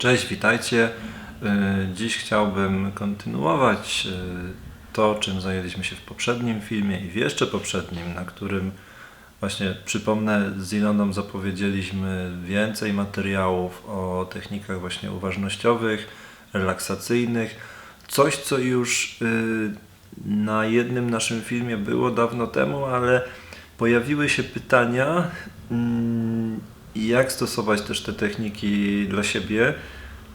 Cześć, witajcie. Y, Dziś chciałbym kontynuować y, to, czym zajęliśmy się w poprzednim filmie i w jeszcze poprzednim, na którym właśnie przypomnę, z Iloną zapowiedzieliśmy więcej materiałów o technikach właśnie uważnościowych, relaksacyjnych. Coś, co już y, na jednym naszym filmie było dawno temu, ale pojawiły się pytania, mm, jak stosować też te techniki dla siebie.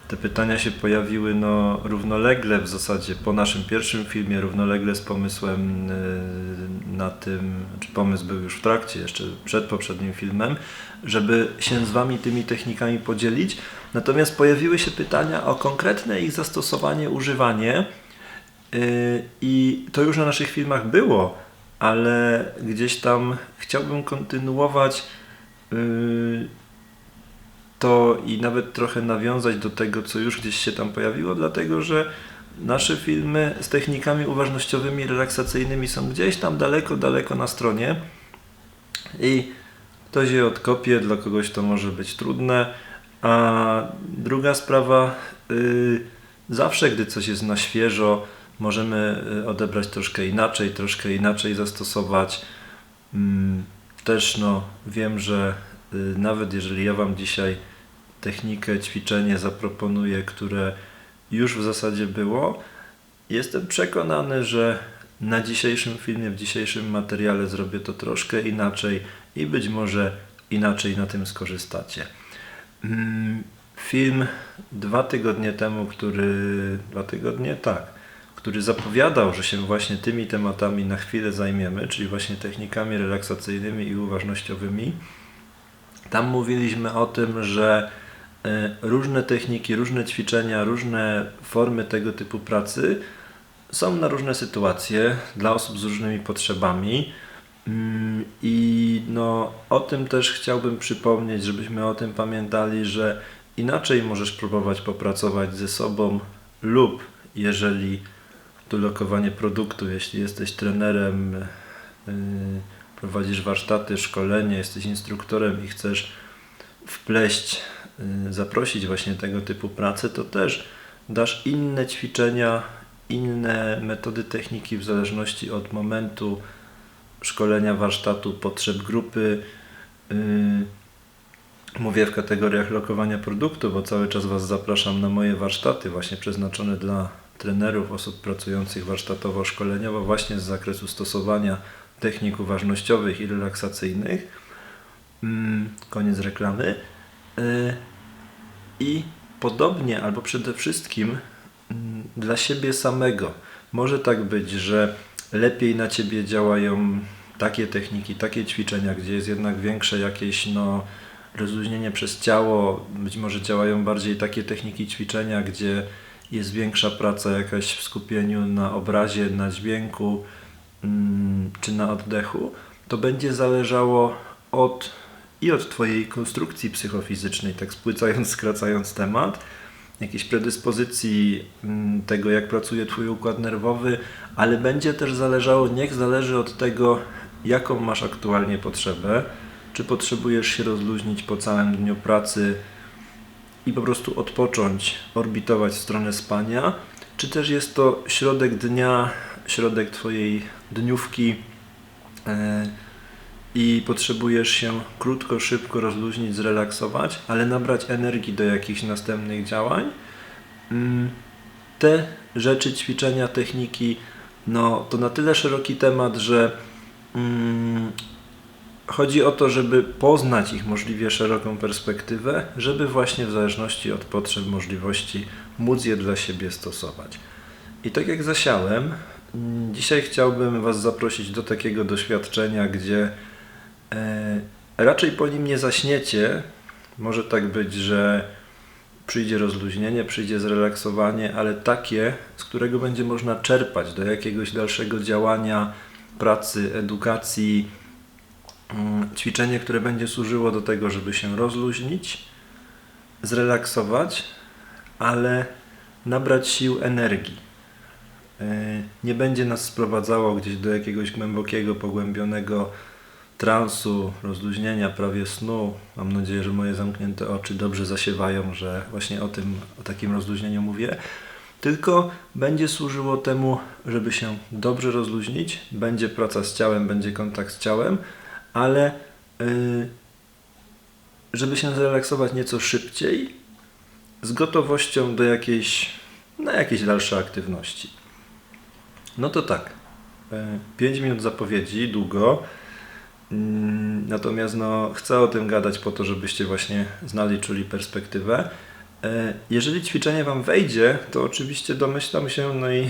Te pytania się pojawiły no, równolegle w zasadzie po naszym pierwszym filmie, równolegle z pomysłem y, na tym, czy pomysł był już w trakcie, jeszcze przed poprzednim filmem, żeby się z Wami tymi technikami podzielić. Natomiast pojawiły się pytania o konkretne ich zastosowanie, używanie. Yy, I to już na naszych filmach było, ale gdzieś tam chciałbym kontynuować to i nawet trochę nawiązać do tego, co już gdzieś się tam pojawiło, dlatego że nasze filmy z technikami uważnościowymi, relaksacyjnymi są gdzieś tam daleko, daleko na stronie i ktoś je odkopie, dla kogoś to może być trudne. A druga sprawa, yy, zawsze gdy coś jest na świeżo, możemy y, odebrać troszkę inaczej, troszkę inaczej zastosować. Mm, Też no, wiem, że y, nawet jeżeli ja Wam dzisiaj technikę, ćwiczenie zaproponuję, które już w zasadzie było, jestem przekonany, że na dzisiejszym filmie, w dzisiejszym materiale zrobię to troszkę inaczej i być może inaczej na tym skorzystacie. Mm, Film dwa tygodnie temu, który. Dwa tygodnie? Tak. Który zapowiadał, że się właśnie tymi tematami na chwilę zajmiemy, czyli właśnie technikami relaksacyjnymi i uważnościowymi. Tam mówiliśmy o tym, że e, różne techniki, różne ćwiczenia, różne formy tego typu pracy są na różne sytuacje dla osób z różnymi potrzebami. Mm, I no, o tym też chciałbym przypomnieć, żebyśmy o tym pamiętali, że inaczej możesz próbować popracować ze sobą, lub jeżeli to lokowanie produktu, jeśli jesteś trenerem, yy, prowadzisz warsztaty, szkolenie, jesteś instruktorem i chcesz wpleść, yy, zaprosić właśnie tego typu pracę, to też dasz inne ćwiczenia, inne metody techniki w zależności od momentu szkolenia, warsztatu, potrzeb grupy. Yy, Mówię w kategoriach lokowania produktu, bo cały czas Was zapraszam na moje warsztaty, właśnie przeznaczone dla trenerów, osób pracujących warsztatowo-szkoleniowo, właśnie z zakresu stosowania technik uważnościowych i relaksacyjnych. Mm, Koniec reklamy. Yy, I podobnie, albo przede wszystkim mm, dla siebie samego. Może tak być, że lepiej na Ciebie działają takie techniki, takie ćwiczenia, gdzie jest jednak większe jakieś no, rozluźnienie przez ciało, być może działają bardziej takie techniki ćwiczenia, gdzie jest większa praca jakaś w skupieniu na obrazie, na dźwięku mm, czy na oddechu, to będzie zależało od i od Twojej konstrukcji psychofizycznej, tak spłycając, skracając temat, jakiejś predyspozycji mm, tego, jak pracuje Twój układ nerwowy, ale będzie też zależało, niech zależy od tego, jaką masz aktualnie potrzebę, czy potrzebujesz się rozluźnić po całym dniu pracy i po prostu odpocząć, orbitować w stronę spania, czy też jest to środek dnia, środek Twojej dniówki e, i potrzebujesz się krótko, szybko rozluźnić, zrelaksować, ale nabrać energii do jakichś następnych działań. Mm, Te rzeczy, ćwiczenia, techniki, no to na tyle szeroki temat, że mm, Chodzi o to, żeby poznać ich możliwie szeroką perspektywę, żeby właśnie w zależności od potrzeb, możliwości móc je dla siebie stosować. I tak jak zasiałem, mm, dzisiaj chciałbym Was zaprosić do takiego doświadczenia, gdzie e, raczej po nim nie zaśniecie. Może tak być, że przyjdzie rozluźnienie, przyjdzie zrelaksowanie, ale takie, z którego będzie można czerpać do jakiegoś dalszego działania, pracy, edukacji ćwiczenie, które będzie służyło do tego, żeby się rozluźnić, zrelaksować, ale nabrać sił energii. E, Nie będzie nas sprowadzało gdzieś do jakiegoś głębokiego, pogłębionego transu, rozluźnienia, prawie snu. Mam nadzieję, że moje zamknięte oczy dobrze zasiewają, że właśnie o tym, o takim rozluźnieniu mówię. Tylko będzie służyło temu, żeby się dobrze rozluźnić, będzie praca z ciałem, będzie kontakt z ciałem, ale yy, żeby się zrelaksować nieco szybciej, z gotowością do jakiejś, na jakieś dalsze aktywności. No to tak. 5 minut zapowiedzi, długo. Mm, Natomiast no, chcę o tym gadać po to, żebyście właśnie znali, czuli perspektywę. E, Jeżeli ćwiczenie Wam wejdzie, to oczywiście domyślam się, no i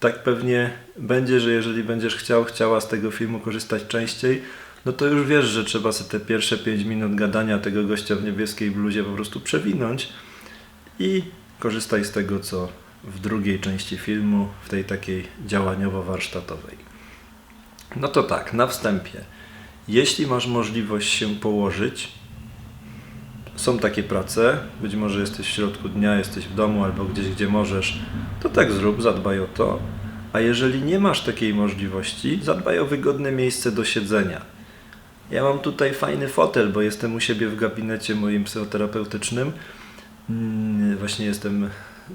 tak pewnie będzie, że jeżeli będziesz chciał, chciała z tego filmu korzystać częściej, no to już wiesz, że trzeba sobie te pierwsze 5 minut gadania tego gościa w niebieskiej bluzie po prostu przewinąć i korzystaj z tego, co w drugiej części filmu, w tej takiej działaniowo-warsztatowej. No to tak, na wstępie. Jeśli masz możliwość się położyć, są takie prace, być może jesteś w środku dnia, jesteś w domu albo gdzieś, gdzie możesz, to tak zrób, zadbaj o to. A jeżeli nie masz takiej możliwości, zadbaj o wygodne miejsce do siedzenia. Ja mam tutaj fajny fotel, bo jestem u siebie w gabinecie moim psychoterapeutycznym. Mm, Właśnie jestem,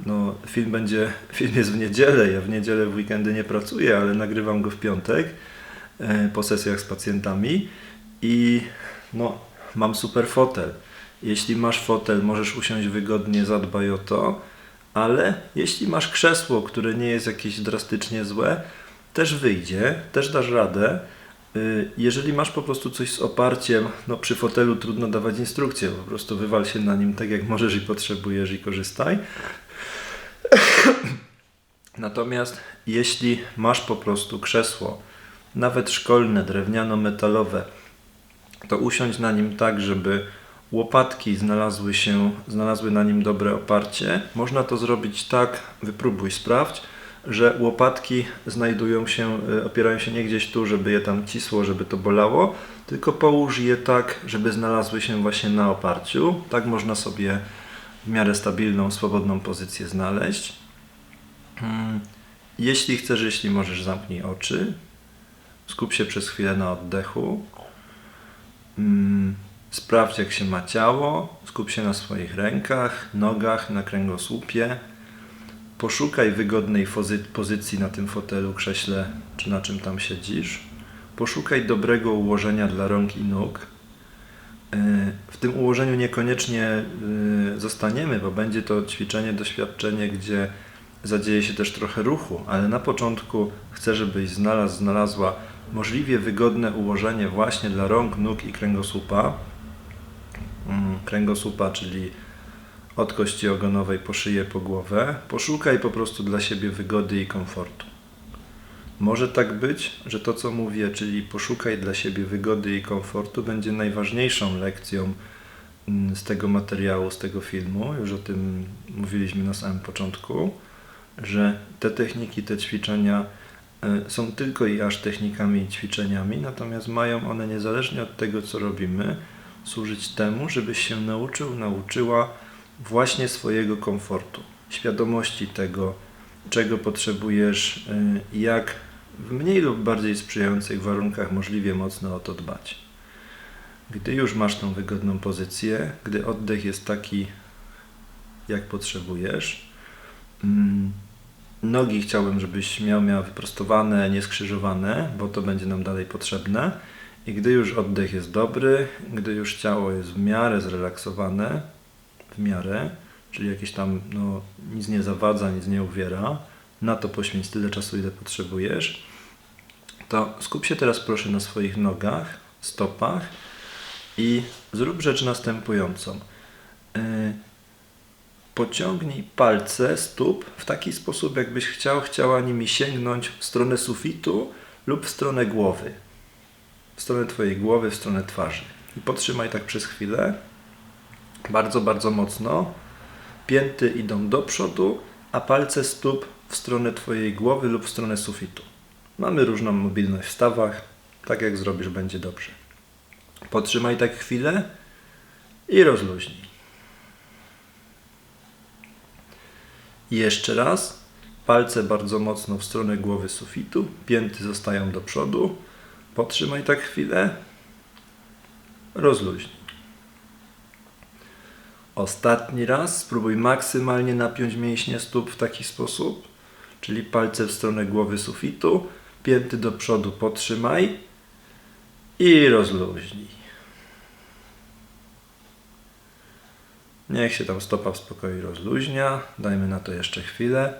no film będzie, film jest w niedzielę, ja w niedzielę w weekendy nie pracuję, ale nagrywam go w piątek e, po sesjach z pacjentami i no mam super fotel. Jeśli masz fotel, możesz usiąść wygodnie, zadbaj o to, ale jeśli masz krzesło, które nie jest jakieś drastycznie złe, też wyjdzie, też dasz radę. Y, Jeżeli masz po prostu coś z oparciem, no przy fotelu trudno dawać instrukcję, po prostu wywal się na nim tak jak możesz i potrzebujesz i korzystaj. Natomiast jeśli masz po prostu krzesło, nawet szkolne, drewniano-metalowe, to usiądź na nim tak, żeby łopatki znalazły się, znalazły na nim dobre oparcie. Można to zrobić tak, wypróbuj, sprawdź, że łopatki znajdują się, y, opierają się nie gdzieś tu, żeby je tam cisło, żeby to bolało, tylko połóż je tak, żeby znalazły się właśnie na oparciu. Tak można sobie w miarę stabilną, swobodną pozycję znaleźć. Mm, Jeśli chcesz, jeśli możesz, zamknij oczy. Skup się przez chwilę na oddechu. Sprawdź, jak się ma ciało. Skup się na swoich rękach, nogach, na kręgosłupie. Poszukaj wygodnej pozycji na tym fotelu, krześle, czy na czym tam siedzisz. Poszukaj dobrego ułożenia dla rąk i nóg. Yy, W tym ułożeniu niekoniecznie yy, zostaniemy, bo będzie to ćwiczenie, doświadczenie, gdzie zadzieje się też trochę ruchu, ale na początku chcę, żebyś znalazł, znalazła możliwie wygodne ułożenie właśnie dla rąk, nóg i kręgosłupa. Mm, Kręgosłupa, czyli od kości ogonowej po szyję, po głowę. Poszukaj po prostu dla siebie wygody i komfortu. Może tak być, że to co mówię, czyli poszukaj dla siebie wygody i komfortu, będzie najważniejszą lekcją mm, z tego materiału, z tego filmu. Już o tym mówiliśmy na samym początku, że te techniki, te ćwiczenia e, są tylko i aż technikami i ćwiczeniami, natomiast mają one niezależnie od tego, co robimy, służyć temu, żebyś się nauczył, nauczyła właśnie swojego komfortu, świadomości tego, czego potrzebujesz y, i jak w mniej lub bardziej sprzyjających warunkach możliwie mocno o to dbać. Gdy już masz tą wygodną pozycję, gdy oddech jest taki, jak potrzebujesz, mm, nogi chciałbym, żebyś miał, miał wyprostowane, nieskrzyżowane, bo to będzie nam dalej potrzebne. I gdy już oddech jest dobry, gdy już ciało jest w miarę zrelaksowane, w miarę, czyli jakieś tam no, nic nie zawadza, nic nie uwiera, na to poświęć tyle czasu, ile potrzebujesz, to skup się teraz proszę na swoich nogach, stopach i zrób rzecz następującą. Yy, Pociągnij palce stóp w taki sposób, jakbyś chciał, chciała nimi sięgnąć w stronę sufitu lub w stronę głowy. W stronę Twojej głowy, w stronę twarzy. I potrzymaj tak przez chwilę. Bardzo, bardzo mocno. Pięty idą do przodu, a palce stóp w stronę Twojej głowy lub w stronę sufitu. Mamy różną mobilność w stawach. Tak jak zrobisz, będzie dobrze. Potrzymaj tak chwilę i rozluźnij. Jeszcze raz. Palce bardzo mocno w stronę głowy sufitu. Pięty zostają do przodu. Potrzymaj tak chwilę. Rozluźnij. Ostatni raz spróbuj maksymalnie napiąć mięśnie stóp w taki sposób, czyli palce w stronę głowy sufitu, pięty do przodu podtrzymaj i rozluźnij. Niech się tam stopa w spokoju rozluźnia. Dajmy na to jeszcze chwilę.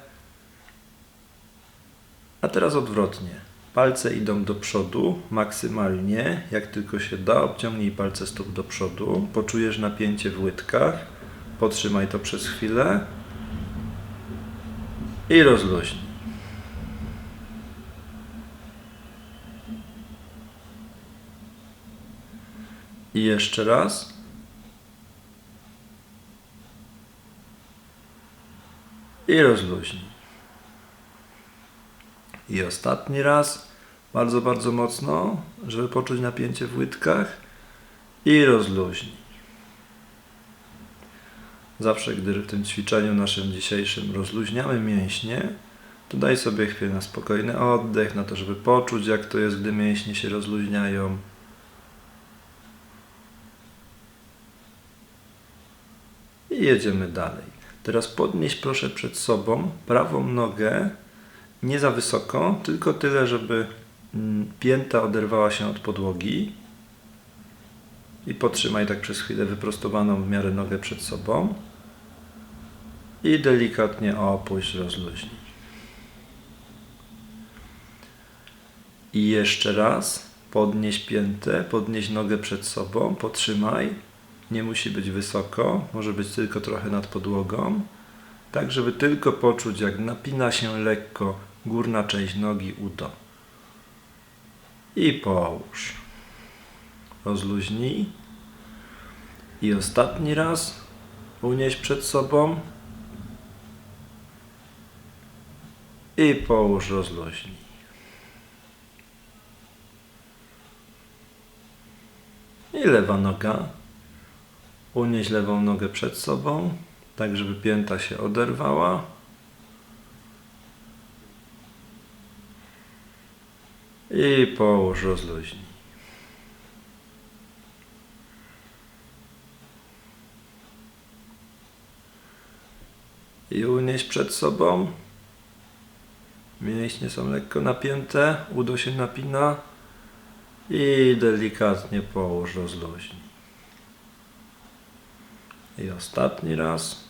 A teraz odwrotnie. Palce idą do przodu maksymalnie, jak tylko się da. Obciągnij palce stóp do przodu. Poczujesz napięcie w łydkach. Potrzymaj to przez chwilę. I rozluźnij. I jeszcze raz. I rozluźnij. I ostatni raz, bardzo, bardzo mocno, żeby poczuć napięcie w łydkach i rozluźnij. Zawsze, gdy w tym ćwiczeniu naszym dzisiejszym rozluźniamy mięśnie, to daj sobie chwilę na spokojny oddech, na to, żeby poczuć, jak to jest, gdy mięśnie się rozluźniają. I jedziemy dalej. Teraz podnieś proszę przed sobą prawą nogę nie za wysoko, tylko tyle, żeby mm, pięta oderwała się od podłogi. I potrzymaj tak przez chwilę wyprostowaną w miarę nogę przed sobą. I delikatnie opuść, rozluźnij. I jeszcze raz podnieś piętę, podnieś nogę przed sobą, potrzymaj. Nie musi być wysoko, może być tylko trochę nad podłogą. Tak, żeby tylko poczuć, jak napina się lekko górna część nogi udo. I połóż. Rozluźnij. I ostatni raz unieś przed sobą. I połóż, rozluźnij. I lewa noga. Unieś lewą nogę przed sobą, tak żeby pięta się oderwała. I połóż, rozluźnij. I unieś przed sobą. Mięśnie są lekko napięte, udo się napina i delikatnie połóż, rozluźnij. I ostatni raz.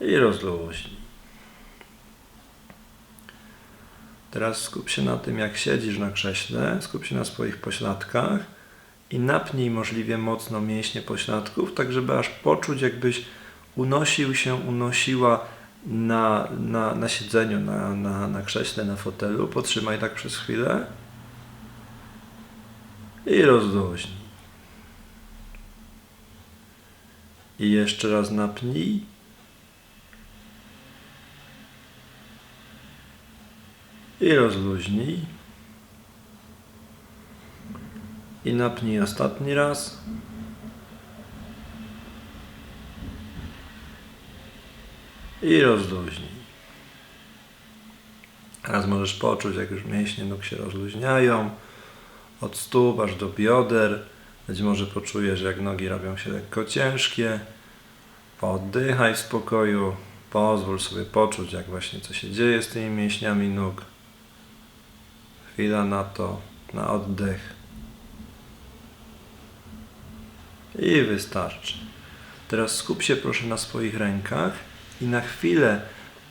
I rozluźnij. Teraz skup się na tym, jak siedzisz na krześle, skup się na swoich pośladkach i napnij możliwie mocno mięśnie pośladków, tak żeby aż poczuć, jakbyś unosił się, unosiła na, na, na siedzeniu, na, na, na krześle, na fotelu. Potrzymaj tak przez chwilę i rozluźnij. I jeszcze raz napnij. I rozluźnij. I napnij ostatni raz. I rozluźnij. Teraz możesz poczuć, jak już mięśnie nóg się rozluźniają. Od stóp aż do bioder. Być może poczujesz, jak nogi robią się lekko ciężkie. Poddychaj w spokoju. Pozwól sobie poczuć, jak właśnie co się dzieje z tymi mięśniami nóg. Chwila na to, na oddech. I wystarczy. Teraz skup się proszę na swoich rękach i na chwilę,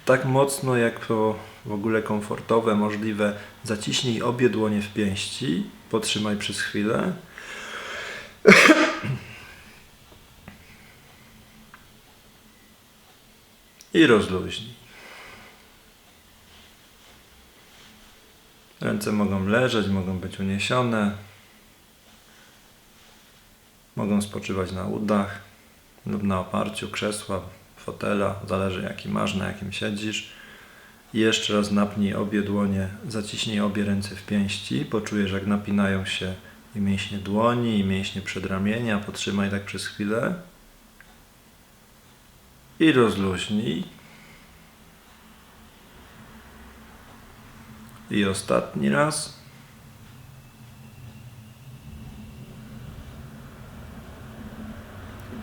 tak mocno jak to w ogóle komfortowe, możliwe, zaciśnij obie dłonie w pięści. Potrzymaj przez chwilę. I rozluźnij. Ręce mogą leżeć, mogą być uniesione. Mogą spoczywać na udach lub na oparciu krzesła, fotela, zależy jaki masz, na jakim siedzisz. I jeszcze raz napnij obie dłonie, zaciśnij obie ręce w pięści, poczujesz jak napinają się i mięśnie dłoni, i mięśnie przedramienia, potrzymaj tak przez chwilę. I rozluźnij. I ostatni raz.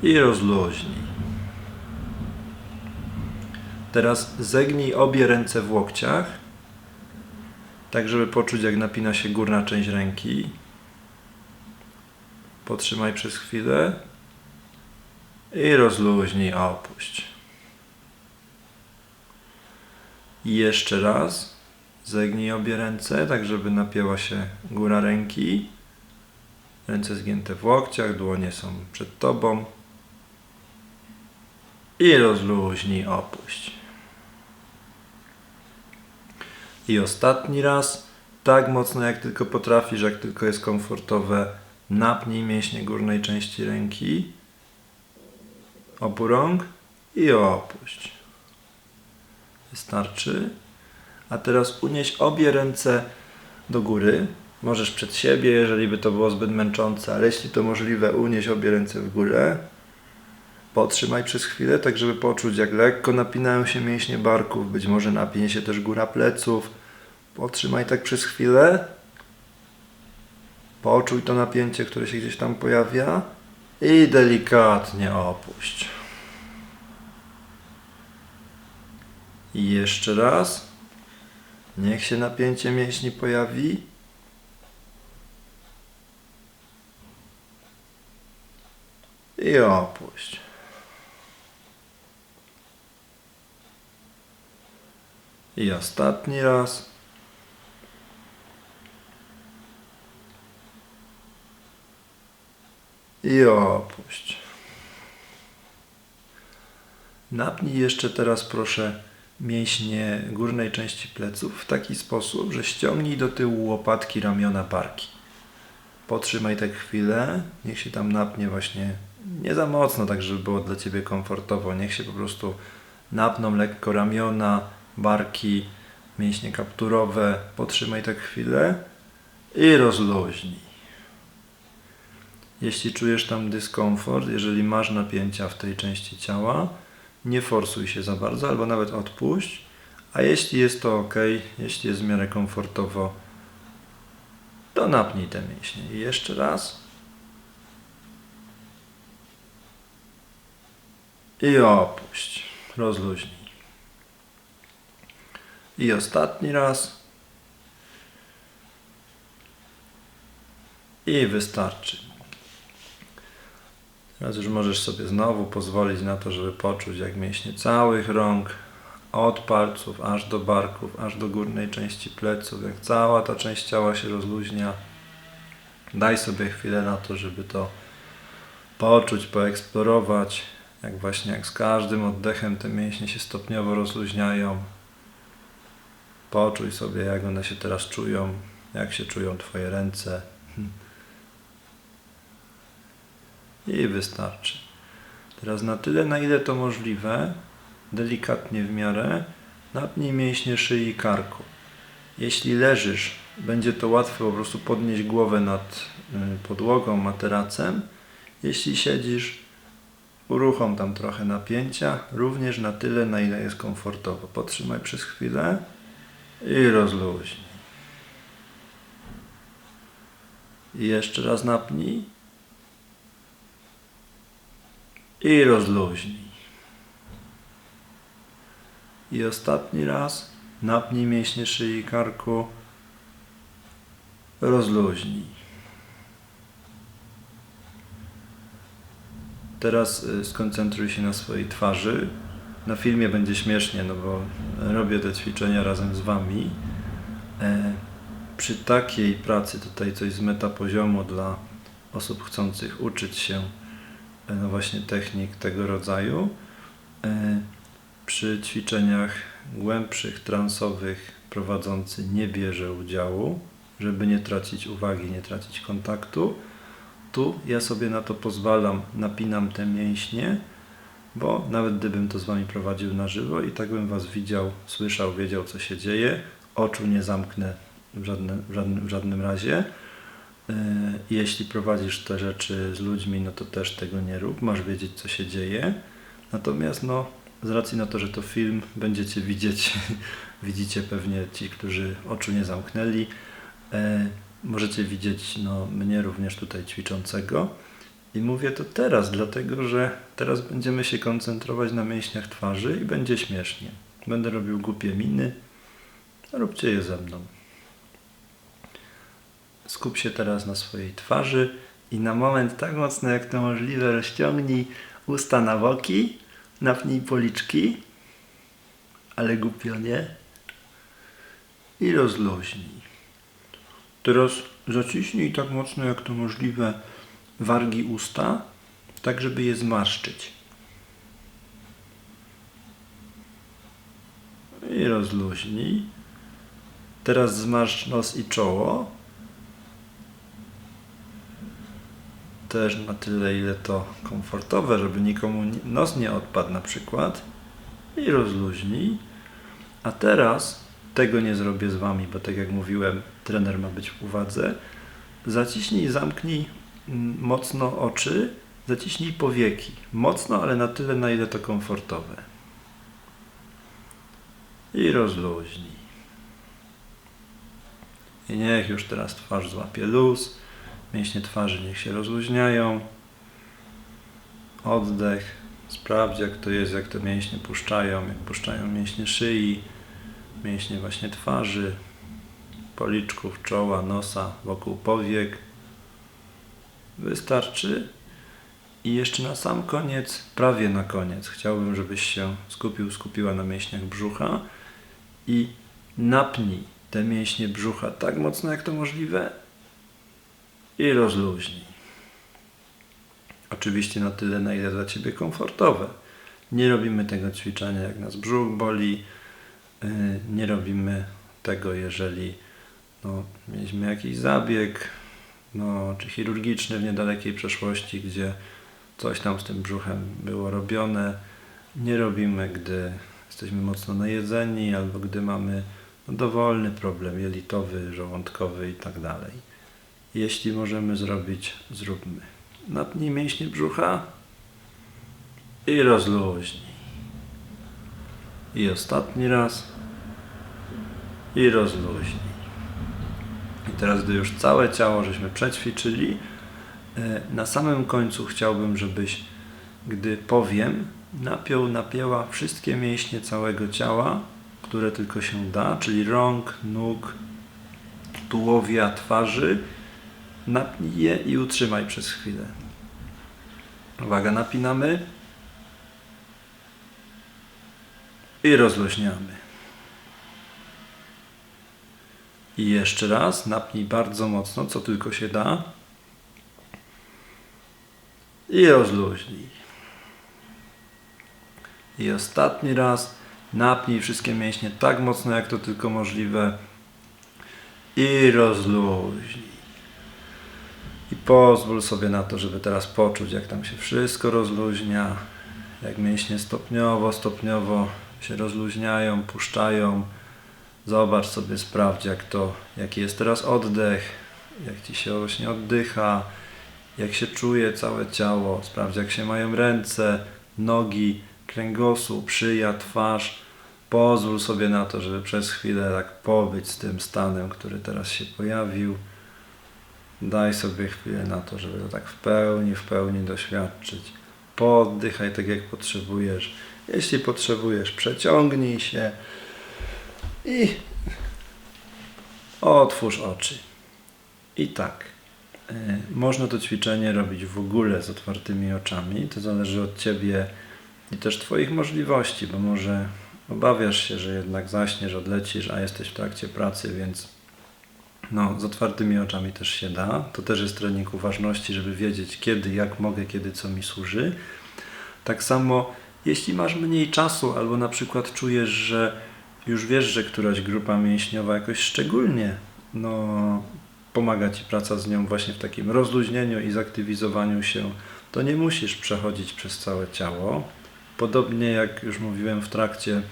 I rozluźnij. Teraz zegnij obie ręce w łokciach, tak żeby poczuć jak napina się górna część ręki. Potrzymaj przez chwilę i rozluźnij, opuść. I jeszcze raz zegnij obie ręce, tak żeby napięła się góra ręki. Ręce zgięte w łokciach, dłonie są przed tobą. I rozluźnij, opuść. I ostatni raz, tak mocno jak tylko potrafisz, jak tylko jest komfortowe, napnij mięśnie górnej części ręki, obu rąk i opuść. Wystarczy. A teraz unieś obie ręce do góry. Możesz przed siebie, jeżeli by to było zbyt męczące, ale jeśli to możliwe, unieś obie ręce w górę. Potrzymaj przez chwilę, tak żeby poczuć, jak lekko napinają się mięśnie barków, być może napinie się też góra pleców. Potrzymaj tak przez chwilę. Poczuj to napięcie, które się gdzieś tam pojawia i delikatnie opuść. I jeszcze raz. Niech się napięcie mięśni pojawi. I opuść. I ostatni raz. I opuść. Napnij jeszcze teraz proszę mięśnie górnej części pleców w taki sposób, że ściągnij do tyłu łopatki, ramiona, barki. Potrzymaj tak chwilę, niech się tam napnie właśnie nie za mocno, tak żeby było dla Ciebie komfortowo. Niech się po prostu napną lekko ramiona, barki, mięśnie kapturowe. Potrzymaj tak chwilę i rozluźnij. Jeśli czujesz tam dyskomfort, jeżeli masz napięcia w tej części ciała, nie forsuj się za bardzo, albo nawet odpuść. A jeśli jest to ok, jeśli jest w miarę komfortowo, to napnij te mięśnie. I jeszcze raz. I opuść. Rozluźnij. I ostatni raz. I wystarczy. Teraz już możesz sobie znowu pozwolić na to, żeby poczuć, jak mięśnie całych rąk, od palców aż do barków, aż do górnej części pleców, jak cała ta część ciała się rozluźnia. Daj sobie chwilę na to, żeby to poczuć, poeksplorować, jak właśnie jak z każdym oddechem te mięśnie się stopniowo rozluźniają. Poczuj sobie, jak one się teraz czują, jak się czują Twoje ręce. I wystarczy. Teraz na tyle, na ile to możliwe, delikatnie w miarę, napnij mięśnie szyi i karku. Jeśli leżysz, będzie to łatwe po prostu podnieść głowę nad y, podłogą, materacem. Jeśli siedzisz, uruchom tam trochę napięcia, również na tyle, na ile jest komfortowo. Potrzymaj przez chwilę i rozluźnij. I jeszcze raz napnij i rozluźnij. I ostatni raz napnij mięśnie szyi i karku, rozluźnij. Teraz y, skoncentruj się na swojej twarzy. Na filmie będzie śmiesznie, no bo robię te ćwiczenia razem z Wami. E, przy takiej pracy, tutaj coś z metapoziomu dla osób chcących uczyć się no właśnie technik tego rodzaju. E, przy ćwiczeniach głębszych, transowych prowadzący nie bierze udziału, żeby nie tracić uwagi, nie tracić kontaktu. Tu ja sobie na to pozwalam, napinam te mięśnie, bo nawet gdybym to z Wami prowadził na żywo i tak bym Was widział, słyszał, wiedział co się dzieje, oczu nie zamknę w żadnym, w żadnym, w żadnym razie E, jeśli prowadzisz te rzeczy z ludźmi, no to też tego nie rób, masz wiedzieć, co się dzieje. Natomiast no, z racji na to, że to film, będziecie widzieć, widzicie pewnie ci, którzy oczu nie zamknęli. E, możecie widzieć no, mnie również tutaj ćwiczącego. I mówię to teraz, dlatego że teraz będziemy się koncentrować na mięśniach twarzy i będzie śmiesznie. Będę robił głupie miny. Róbcie je ze mną. Skup się teraz na swojej twarzy i na moment tak mocno jak to możliwe rozciągnij usta na boki, napnij policzki, ale głupio nie. I rozluźnij. Teraz zaciśnij tak mocno jak to możliwe wargi usta, tak żeby je zmarszczyć. I rozluźnij. Teraz zmarszcz nos i czoło. Też na tyle, ile to komfortowe, żeby nikomu ni- nos nie odpadł na przykład. I rozluźnij. A teraz tego nie zrobię z Wami, bo tak jak mówiłem, trener ma być w uwadze. Zaciśnij zamknij mm, mocno oczy, zaciśnij powieki. Mocno, ale na tyle, na ile to komfortowe. I rozluźnij. I niech już teraz twarz złapie luz. Mięśnie twarzy niech się rozluźniają. Oddech. Sprawdź jak to jest, jak te mięśnie puszczają, jak puszczają mięśnie szyi, mięśnie właśnie twarzy, policzków, czoła, nosa, wokół powiek. Wystarczy. I jeszcze na sam koniec, prawie na koniec, chciałbym, żebyś się skupił, skupiła na mięśniach brzucha i napnij te mięśnie brzucha tak mocno jak to możliwe i rozluźnij. Oczywiście na tyle, na ile dla Ciebie komfortowe. Nie robimy tego ćwiczenia, jak nas brzuch boli. Yy, Nie robimy tego, jeżeli no, mieliśmy jakiś zabieg, no, czy chirurgiczny w niedalekiej przeszłości, gdzie coś tam z tym brzuchem było robione. Nie robimy, gdy jesteśmy mocno najedzeni albo gdy mamy no, dowolny problem jelitowy, żołądkowy i tak. Jeśli możemy zrobić, zróbmy. Napnij mięśnie brzucha i rozluźnij. I ostatni raz i rozluźnij. I teraz, gdy już całe ciało żeśmy przećwiczyli, e, na samym końcu chciałbym, żebyś, gdy powiem, napiął, napięła wszystkie mięśnie całego ciała, które tylko się da, czyli rąk, nóg, tułowia, twarzy. Napnij je i utrzymaj przez chwilę. Uwaga, napinamy i rozluźniamy. I jeszcze raz, napnij bardzo mocno, co tylko się da. I rozluźnij. I ostatni raz, napnij wszystkie mięśnie tak mocno, jak to tylko możliwe. I rozluźnij. Pozwól sobie na to, żeby teraz poczuć, jak tam się wszystko rozluźnia, jak mięśnie stopniowo, stopniowo się rozluźniają, puszczają. Zobacz sobie, sprawdź, jak to, jaki jest teraz oddech, jak ci się właśnie oddycha, jak się czuje całe ciało. Sprawdź, jak się mają ręce, nogi, kręgosłup, szyja, twarz. Pozwól sobie na to, żeby przez chwilę tak pobyć z tym stanem, który teraz się pojawił. Daj sobie chwilę na to, żeby to tak w pełni, w pełni doświadczyć. Poddychaj tak, jak potrzebujesz. Jeśli potrzebujesz, przeciągnij się i otwórz oczy. I tak. y, Można to ćwiczenie robić w ogóle z otwartymi oczami. To zależy od Ciebie i też Twoich możliwości, bo może obawiasz się, że jednak zaśniesz, odlecisz, a jesteś w trakcie pracy, więc no, z otwartymi oczami też się da. To też jest trening uważności, żeby wiedzieć kiedy, jak mogę, kiedy co mi służy. Tak samo, jeśli masz mniej czasu, albo na przykład czujesz, że już wiesz, że któraś grupa mięśniowa jakoś szczególnie no, pomaga Ci praca z nią właśnie w takim rozluźnieniu i zaktywizowaniu się, to nie musisz przechodzić przez całe ciało. Podobnie jak już mówiłem w trakcie,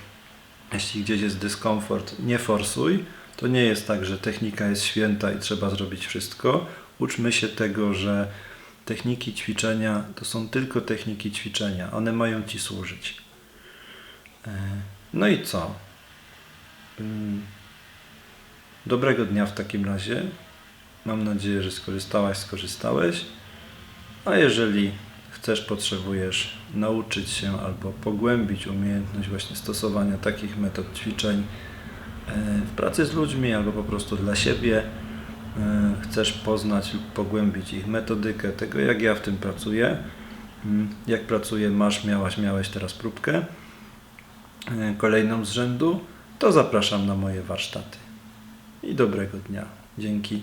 jeśli gdzieś jest dyskomfort, nie forsuj. To nie jest tak, że technika jest święta i trzeba zrobić wszystko. Uczmy się tego, że techniki ćwiczenia to są tylko techniki ćwiczenia. One mają Ci służyć. E, No i co? Mm, Dobrego dnia w takim razie. Mam nadzieję, że skorzystałaś, skorzystałeś. A jeżeli chcesz, potrzebujesz nauczyć się albo pogłębić umiejętność właśnie stosowania takich metod ćwiczeń w pracy z ludźmi albo po prostu dla siebie, e, chcesz poznać lub pogłębić ich metodykę, tego jak ja w tym pracuję, mm, jak pracuję, masz, miałaś, miałeś teraz próbkę, e, kolejną z rzędu, to zapraszam na moje warsztaty. I dobrego dnia. Dzięki.